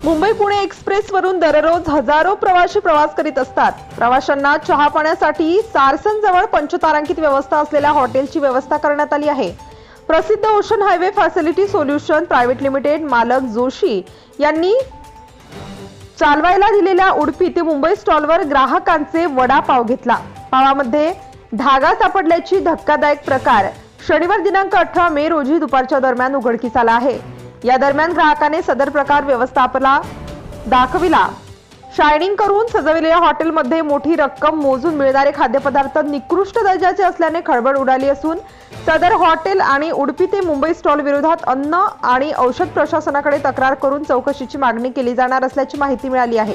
मुंबई पुणे एक्सप्रेसवरून दररोज हजारो प्रवासी प्रवास करीत असतात. प्रवाशांना चहा पाण्यासाठी सारसनजवळ पंचतारांकित व्यवस्था असलेल्या हॉटेलची व्यवस्था करण्यात आली आहे. प्रसिद्ध ocean highway facility solution private limited मालक जोशी यांनी चालवायला दिलेल्या उडपी ते मुंबई स्टॉलवर ग्राहकांचे वडापाव घेतला. पावामध्ये धागा सापडल्याची धक्कादायक प्रकार शनिवार दिनांक अठरा मे रोजी दुपारच्या दरम्यान उघडकीस आला आहे. या दरम्यान ग्राहकाने सदर प्रकार व्यवस्थापला दाखविला. शायनिंग करून सजविलेल्या हॉटेलमध्ये मोठी रक्कम मोजून मिळणारे खाद्यपदार्थ निकृष्ट दर्जाचे असल्याने खळबळ उडाली असून सदर हॉटेल आणि उडपी ते मुंबई स्टॉल विरोधात अन्न आणि औषध प्रशासनाकडे तक्रार करून चौकशीची मागणी केली जाणार असल्याची माहिती मिळाली आहे.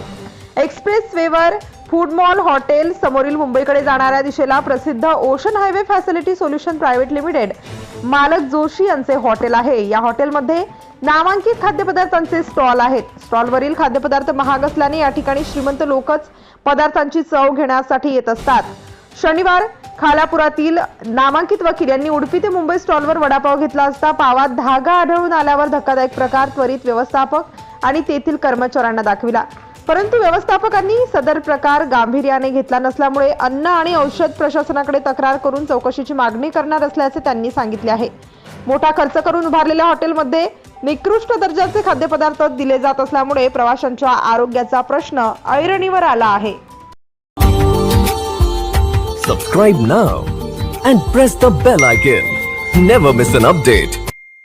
एक्सप्रेस वेवर फूड मॉल हॉटेल समोरील मुंबईकडे जाणाऱ्या दिशेला प्रसिद्ध ocean highway facility solution private limited. मालक जोशी यांचे हॉटेल आहे. या हॉटेलमध्ये नामांकित खाद्यपदार्थांचे स्टॉल आहेत. स्टॉलवरील खाद्यपदार्थ महाग असल्याने या ठिकाणी श्रीमंत लोकच पदार्थांची चव घेण्यासाठी येत असतात. शनिवार खालापुरातील नामांकित वकील यांनी उडपी ते मुंबई स्टॉलवर वडापाव घेतला असता पावात धागा आढळून आल्यावर धक्कादायक प्रकार त्वरित व्यवस्थापक आणि तेथील कर्मचाऱ्यांना दाखविला. परंतु व्यवस्थापकांनी सदर प्रकार गांभीर्याने घेतला नसल्यामुळे अन्न आणि औषध प्रशासनाकडे तक्रार करून चौकशीची मागणी करणार असल्याचे त्यांनी सांगितले आहे. मोठा खर्च करून उभारलेल्या हॉटेलमध्ये निकृष्ट दर्जाचे खाद्यपदार्थ दिले जात असल्यामुळे प्रवाशांच्या आरोग्याचा प्रश्न ऐरणीवर आला आहे. Subscribe now and press the bell icon never miss an update